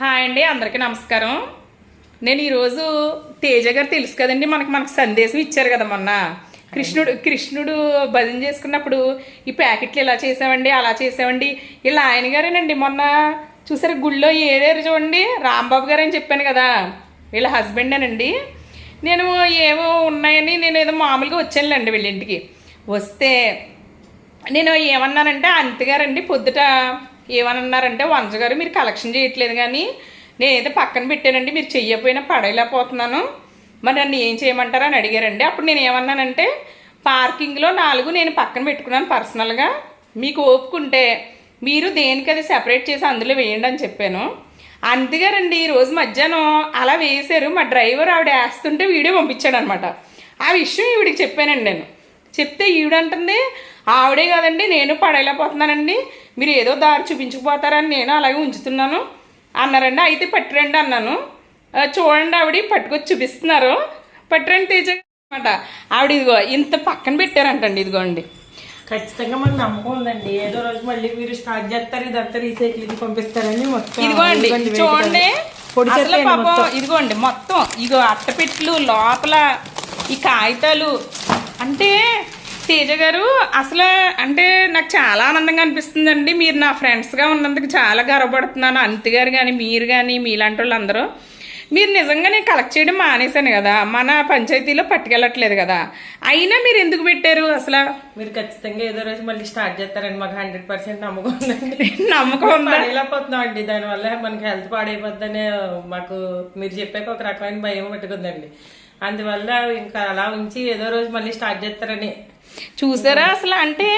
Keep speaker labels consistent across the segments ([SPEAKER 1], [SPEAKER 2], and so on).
[SPEAKER 1] Hi అండి అందరికీ నమస్కారం. నేను ఈరోజు తేజ గారు తెలుసు కదండి మనకు మనకు సందేశం ఇచ్చారు కదా మొన్న. కృష్ణుడు కృష్ణుడు భజన చేసుకున్నప్పుడు ఈ ప్యాకెట్లు ఇలా చేసామండి అలా చేసామండి. ఇలా ఆయన గారేనండి మొన్న చూసారు గుళ్ళో ఏరేరు చూడండి రాంబాబు గారు అని చెప్పాను కదా. వీళ్ళ హస్బెండేనండి నేను ఏమో ఉన్నాయని నేను ఏదో మామూలుగా వచ్చానులేండి వీళ్ళ ఇంటికి. వస్తే నేను ఏమన్నానంటే అంతగారండి పొద్దుట ఏమన్నారంటే వంశ గారు మీరు కలెక్షన్ చేయట్లేదు కానీ నేనైతే పక్కన పెట్టానండి మీరు చెయ్యకపోయినా పడేయలేకపోతున్నాను మరి నన్ను ఏం చేయమంటారు? అని అడిగారండి. అప్పుడు నేను ఏమన్నానంటే పార్కింగ్లో నాలుగు నేను పక్కన పెట్టుకున్నాను పర్సనల్గా. మీకు ఓపుకుంటే మీరు దేనికి అది సెపరేట్ చేసి అందులో వేయండి అని చెప్పాను. అందుగారండి ఈరోజు మధ్యాహ్నం అలా వేశారు. మా డ్రైవర్ ఆవిడ వేస్తుంటే వీడియో పంపించాడు అనమాట ఆ విషయం ఈవిడికి చెప్పానండి నేను. చెప్తే ఈవిడంటుంది ఆవిడే కదండి నేను పడేయలేకపోతున్నానండి. మీరు ఏదో దారి చూపించుకుపోతారని నేను అలాగే ఉంచుతున్నాను. అన్నారండి అయితే పట్టిరండి అన్నాను. చూడండి ఆవిడ పట్టుకొచ్చి చూపిస్తున్నారు. పట్టిరండి తేజ అనమాట ఆవిడ ఇదిగో ఇంత పక్కన పెట్టారంటండి ఇదిగోండి.
[SPEAKER 2] ఖచ్చితంగా మాకు నమ్మకం ఉందండి. ఏదో రోజు మళ్ళీ మీరు స్టార్ట్ చేస్తారు ఇదంతా రీసైక్లింగ్ పంపిస్తారని మొత్తం
[SPEAKER 1] ఇదిగోండి చూడండి. అసలు పాపం
[SPEAKER 2] మొత్తం.
[SPEAKER 1] ఇదిగోండి మొత్తం ఇగో అట్టపెట్లు లోపల ఈ కాగితాలు. అంటే తేజ గారు అసలు అంటే నాకు చాలా ఆనందంగా అనిపిస్తుందండి. మీరు నా ఫ్రెండ్స్గా ఉన్నందుకు చాలా గర్వపడుతున్నాను. అంతి గారు కానీ మీరు కానీ మీలాంటి వాళ్ళందరూ. మీరు నిజంగా నేను కలెక్ట్ చేయడం మానేశాను కదా. మన పంచాయతీలో పట్టుకెళ్ళట్లేదు కదా. అయినా మీరు ఎందుకు పెట్టారు అసలు?
[SPEAKER 2] మీరు ఖచ్చితంగా ఏదో రోజు మళ్ళీ స్టార్ట్ చేస్తారండి మాకు హండ్రెడ్ పర్సెంట్ నమ్మకం ఉందండి.
[SPEAKER 1] నమ్మకం
[SPEAKER 2] పడేలేకపోతున్నాం అండి. దానివల్ల మనకి హెల్త్ పాడైపోద్దనే మాకు మీరు చెప్పాక ఒక రకమైన భయం పెట్టుకుందండి అందువల్ల ఇంకా అలా ఉంచి ఏదో రోజు మళ్ళీ స్టార్ట్ చేస్తారని.
[SPEAKER 1] చూసారా అసలు అంటే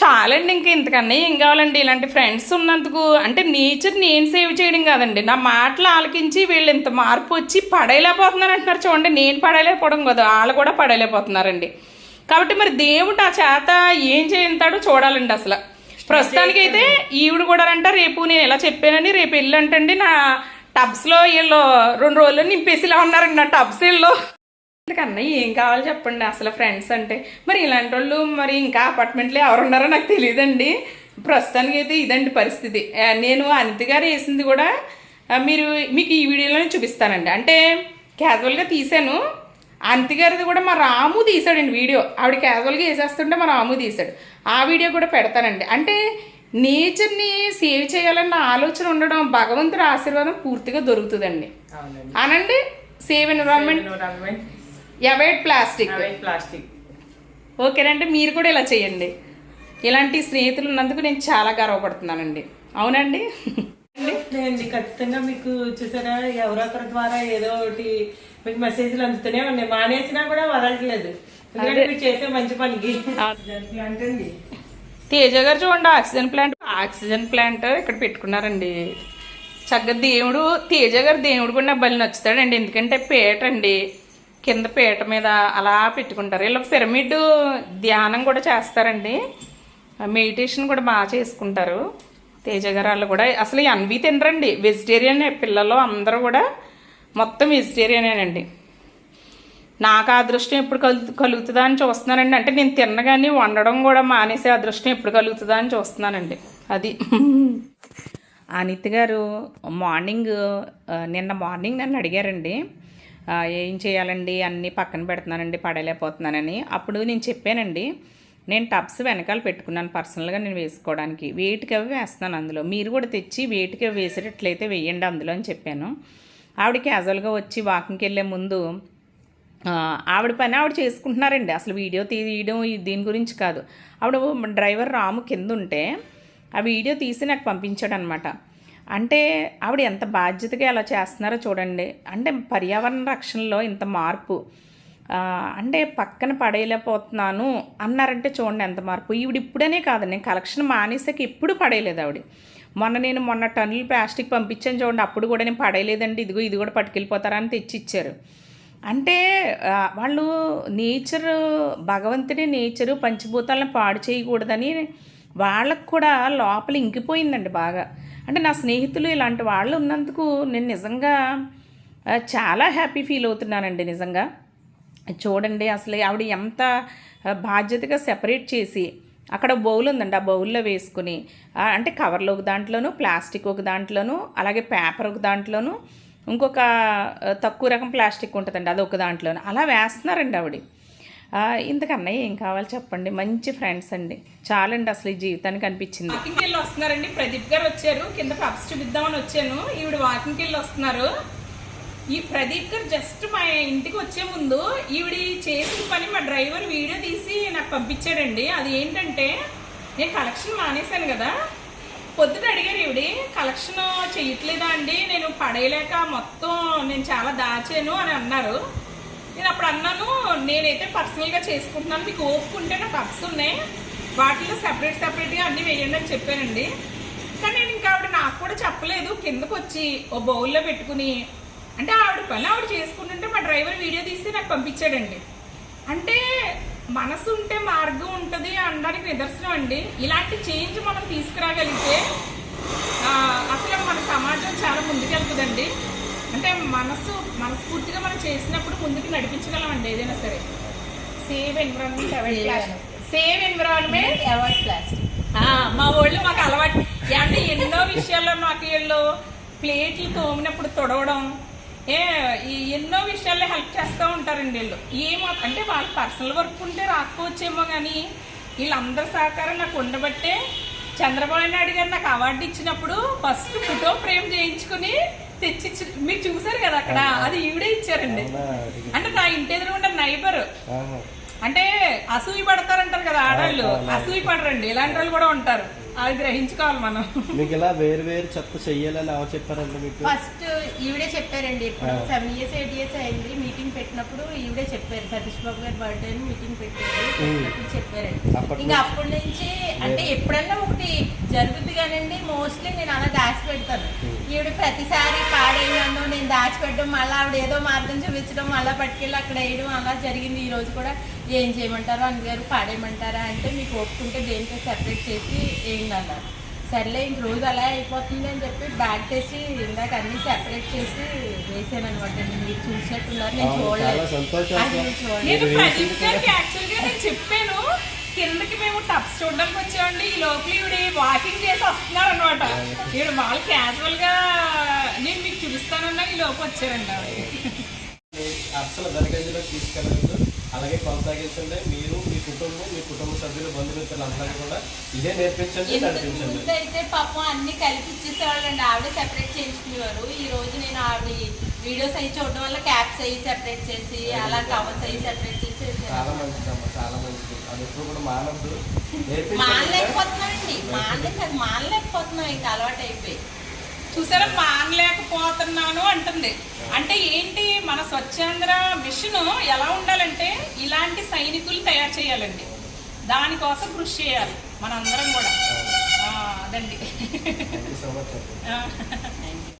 [SPEAKER 1] చాలండి ఇంక ఇంతకన్నా ఏం కావాలండి? ఇలాంటి ఫ్రెండ్స్ ఉన్నందుకు అంటే నేచర్ నేను సేవ్ చేయడం కాదండి. నా మాటలు ఆలకించి వీళ్ళు ఇంత మార్పు వచ్చి పడేయలేకపోతున్నారు అంటున్నారు చూడండి. నేను పడేయలేకపోవడం కదా వాళ్ళు కూడా పడేయలేకపోతున్నారండి. కాబట్టి మరి దేవుడు ఆ చేత ఏం చేయింతాడో చూడాలండి అసలు. ప్రస్తుతానికి అయితే ఈవిడ కూడా అంట రేపు నేను ఎలా చెప్పానని రేపు వెళ్ళి అంటండి నా టబ్స్లో వీళ్ళు రెండు రోజులు నింపేసి ఇలా ఉన్నారండి నా టబ్స్ వీళ్ళు. కన్నా ఏం కావాలో చెప్పండి అసలు ఫ్రెండ్స్ అంటే. మరి ఇలాంటి వాళ్ళు మరి ఇంకా అపార్ట్మెంట్లో ఎవరున్నారో నాకు తెలియదండి. ప్రస్తుతానికి అయితే ఇదండి పరిస్థితి. నేను అనిత గారు వేసింది కూడా మీరు మీకు ఈ వీడియోలోనే చూపిస్తానండి. అంటే క్యాజువల్గా తీశాను. అనిత గారిది కూడా మా రాము తీశాడండి వీడియో. ఆవిడ క్యాజువల్గా వేసేస్తుంటే మా రాము తీశాడు. ఆ వీడియో కూడా పెడతానండి. అంటే నేచర్ని సేవ్ చేయాలన్న ఆలోచన ఉండడం భగవంతుడి ఆశీర్వాదం పూర్తిగా దొరుకుతుందండి. అనండి save environment. Avoid plastic
[SPEAKER 2] plastic
[SPEAKER 1] ఓకేనంటే మీరు కూడా ఇలా చేయండి. ఇలాంటి స్నేహితులు ఉన్నందుకు నేను చాలా గర్వపడుతున్నానండి. అవునండి?
[SPEAKER 2] లేదండి ఖచ్చితంగా మీకు చూసారా ఎవరో ఒకరి ద్వారా ఏదో ఒకటి మీకు మెసేజ్లు అందుతూనే ఉన్నాయి. మానేసినా కూడా వదలట్లేదు. చేసే మంచి పనికి. అంటండి
[SPEAKER 1] తేజ గారు చూడండి ఆక్సిజన్ ప్లాంట్. ఆక్సిజన్ ప్లాంట్ ఇక్కడ పెట్టుకున్నారండి. చక్కగా దేవుడు తేజ గారు దేవుడు కూడా నా బలి నచ్చుతాడండి. ఎందుకంటే పీట అండి. కింద పీట మీద అలా పెట్టుకుంటారు. ఇలా పిరమిడ్ ధ్యానం కూడా చేస్తారండి. మెడిటేషన్ కూడా బాగా చేసుకుంటారు. తేజ గారు వాళ్ళు కూడా అసలు ఎన్వి తినరండి. వెజిటేరియన్ పిల్లలు అందరూ కూడా మొత్తం వెజిటేరియనేనండి నాకు ఆ అదృష్టం ఎప్పుడు కలు కలుగుతుందా అని చూస్తున్నానండి. అంటే నేను తిన్నగాని వండడం కూడా మానేసే అదృష్టం ఎప్పుడు కలుగుతుందా అని చూస్తున్నానండి. అది. అనిత్ గారు మార్నింగ్ నిన్న మార్నింగ్ నన్ను అడిగారండి. ఏం చేయాలండి? అన్నీ పక్కన పెడుతున్నానండి పడలేకపోతున్నానని. అప్పుడు నేను చెప్పానండి నేను టబ్స్ వెనకాల పెట్టుకున్నాను పర్సనల్గా నేను వేసుకోవడానికి. వేటికి అవి వేస్తున్నాను అందులో. మీరు కూడా తెచ్చి వేటికి అవి వేసేటట్లయితే వేయండి అందులో అని చెప్పాను. ఆవిడ క్యాజువల్గా వచ్చి వాకింగ్కి వెళ్ళే ముందు ఆవిడ పని ఆవిడ చేసుకుంటున్నారండి. అసలు వీడియో తీయడం దీని గురించి కాదు. ఆవిడ డ్రైవర్ రాము కింద ఉంటే ఆ వీడియో తీసి నాకు పంపించాడు అనమాట అంటే ఆవిడ ఎంత బాధ్యతగా అలా చేస్తున్నారో చూడండి. అంటే పర్యావరణ రక్షణలో ఇంత మార్పు. అంటే పక్కన పడేయలేకపోతున్నాను అన్నారంటే చూడండి ఎంత మార్పు. ఈవిడ ఇప్పుడనే కాదు నేను కలెక్షన్ మానేసాక ఎప్పుడు పడేయలేదు ఆవిడ. మొన్న నేను మొన్న టన్నులు ప్లాస్టిక్ పంపించాను చూడండి అప్పుడు కూడా నేను పడేయలేదండి. ఇదిగో ఇది కూడా పట్టుకెళ్ళిపోతారా అని తెచ్చిచ్చారు. అంటే వాళ్ళు నేచరు భగవంతుడి నేచరు పంచభూతాలను పాడు చేయకూడదని వాళ్ళకు కూడా లోపల ఇంకిపోయిందండి బాగా. అంటే నా స్నేహితులు ఇలాంటి వాళ్ళు ఉన్నందుకు నేను నిజంగా చాలా హ్యాపీ ఫీల్ అవుతున్నానండి నిజంగా. చూడండి అసలు ఆవిడ ఎంత బాధ్యతగా సెపరేట్ చేసి అక్కడ బౌల్ ఉందండి ఆ బౌల్లో వేసుకుని అంటే కవర్లో ఒక దాంట్లోను ప్లాస్టిక్ ఒక దాంట్లోను అలాగే పేపర్ ఒక దాంట్లోను ఇంకొక తక్కువ రకం ప్లాస్టిక్ ఉంటుందండి అది ఒక దాంట్లోను. అలా వేస్తున్నారండి ఆవిడ. ఇంతకన్నా ఏం కావాలి చెప్పండి? మంచి ఫ్రెండ్స్ అండి. చాలండి అసలు ఈ జీవితానికి అనిపించింది. వాకింగ్కి వెళ్ళి వస్తున్నారండి. ప్రదీప్ గారు వచ్చారు. కింద పప్స్ చూపిద్దామని వచ్చాను. ఈవిడ వాకింగ్కి వెళ్ళి వస్తున్నారు. ఈ ప్రదీప్ గారు జస్ట్ మా ఇంటికి వచ్చే ముందు ఈవిడ చేసిన పని మా డ్రైవర్ వీడియో తీసి నాకు పంపించాడండి. అది ఏంటంటే నేను కలెక్షన్ మానేశాను కదా. పొద్దుట అడిగారు ఈవిడ కలెక్షన్ చేయట్లేదా అండి? నేను పడేయలేక మొత్తం నేను చాలా దాచాను అని అన్నారు. నేను అప్పుడు అన్నాను నేనైతే పర్సనల్గా చేసుకుంటున్నాను మీకు ఓపుకుంటే నా కప్స్ ఉన్నాయి. వాటిలో సెపరేట్ సెపరేట్గా అన్నీ వేయండి అని చెప్పానండి. కానీ నేను ఇంకా ఆవిడ నాకు కూడా చెప్పలేదు కిందకు వచ్చి ఓ బౌల్లో పెట్టుకుని అంటే ఆవిడ పని ఆవిడ చేసుకుంటుంటే మా డ్రైవర్ వీడియో తీసి నాకు పంపించాడండి. అంటే మనసు ఉంటే మార్గం ఉంటుంది అనడానికి నిదర్శనం అండి. ఇలాంటి చేంజ్ మనం తీసుకురాగలిగితే అసలు మన సమాజం చాలా ముందుకెళ్తుందండి. అంటే మనసు మనస్ఫూర్తిగా మనం చేసినప్పుడు ముందుకు నడిపించగలమండి ఏదైనా సరే. Save environment avoid plastic save environment
[SPEAKER 3] avoid plastic
[SPEAKER 1] ఆ, మా వాళ్ళు మాకు అలవాటు. అంటే ఎన్నో విషయాల్లో నాకు వీళ్ళు ప్లేట్లు తోమినప్పుడు తొడవడం ఏ ఈ ఎన్నో విషయాల్లో హెల్ప్ చేస్తూ ఉంటారండి వీళ్ళు. ఏమో అంటే వాళ్ళ పర్సనల్ వర్క్ ఉంటే రాకపోవచ్చేమో కానీ వీళ్ళందరి సహకారం నాకు ఉండబట్టే చంద్రబాబు నాయుడు గారు నాకు అవార్డు ఇచ్చినప్పుడు ఫస్ట్ ఫోటో ఫ్రేమ్ చేయించుకుని తెచ్చి మీరు చూసారు కదా అక్కడ? అది ఈవిడే ఇచ్చారండి. అంటే నా ఇంటి ఎదురుగుండా నైబర్ అంటే అసూయ పడతారంటారు కదా ఆడవాళ్ళు. అసూయ పడరండి. ఇలాంటి వాళ్ళు కూడా ఉంటారు. అది గ్రహించుకోవాలి మనం.
[SPEAKER 4] మీకు ఇలా వేరు వేరు చెత్త చెయ్యాలని ఎవరు చెప్పారండి మీకు?
[SPEAKER 3] ఫస్ట్ ఈవిడే చెప్పారండి. ఇప్పుడు సెవెన్ ఇయర్స్ ఎయిట్ ఇయర్స్ అయింది. మీటింగ్ పెట్టినప్పుడు ఈవిడే చెప్పారు. సతీష్ బాబు గారి బర్త్డే అని మీటింగ్ పెట్టారు. చెప్పారండి. ఇంకా అప్పటి నుంచి అంటే ఎప్పుడన్నా ఒకటి జరుగుద్ది కానండి మోస్ట్లీ నేను అలా దాచి పెడతాను. ఈవిడ ప్రతిసారి పాడేయను నేను దాచిపెట్టడం మళ్ళీ ఆవిడ ఏదో మార్గం చూపించడం మళ్ళీ పట్టుకెళ్ళి అక్కడ వేయడం అలా జరిగింది. ఈ రోజు కూడా ఏం చేయమంటారో అందుగారు పాడేయమంటారా అంటే మీకు ఒప్పుకుంటే దేనికో సెపరేట్ చేసి వేయండి అన్నారు సర్లే ఇంక రోజు అలా అయిపోతుంది అని చెప్పి బ్యాగ్ తెచ్చి ఇందాక అన్ని సెపరేట్ చేసి వేసాను అనమాట మీరు చూసినట్టున్నారు. నేను చూడలేదు. అది చూడలేదు.
[SPEAKER 1] చెప్పాను. కిందకి మేము టప్స్ చూడడానికి వచ్చామండి. ఈ లోపల ఈవిడ వాకింగ్ చేసి వస్తున్నారు అనమాట ఈవిడ వాళ్ళు క్యాజువల్గా నేను మీకు చూపిస్తానన్నా ఈ లోపు వచ్చారండి
[SPEAKER 4] అసలు వెనకంజలో తీసుకెళ్ళదు అలాగే కొనసాగించండి. మీరు మీ కుటుంబం మీ కుటుంబ సభ్యులు బంధుమిత్రులు అందరికీ కూడా ఇదే నేర్పించండి నడిపించండి.
[SPEAKER 3] అయితే పాపం అన్ని కలిపి ఇచ్చేసేవాళ్ళు అండి ఆవిడ సెపరేట్ చేయించుకునేవారు. ఈ రోజు నేను ఆవిడ వీడియోస్ అవి చూడడం వల్ల క్యాప్స్ అవి సెపరేట్ చేసి అలా కవర్స్ అవి సెపరేట్ చేసి.
[SPEAKER 4] చాలా మంచిదమ్మా చాలా మంచిది. అది ఎప్పుడు కూడా మానద్దు.
[SPEAKER 3] మానలేకపోతున్నామండి. మానలేక అది మానలేకపోతున్నాం. ఇంకా అలవాటు అయిపోయి
[SPEAKER 1] చూసారా మానలేకపోతున్నాను అంటుంది. అంటే ఏంటి మన స్వచ్ఛాంధ్ర మిషన్ ఎలా ఉండాలంటే ఇలాంటి సైనికులు తయారు చేయాలండి. దానికోసం కృషి చేయాలి. మనందరం కూడా. అదండి.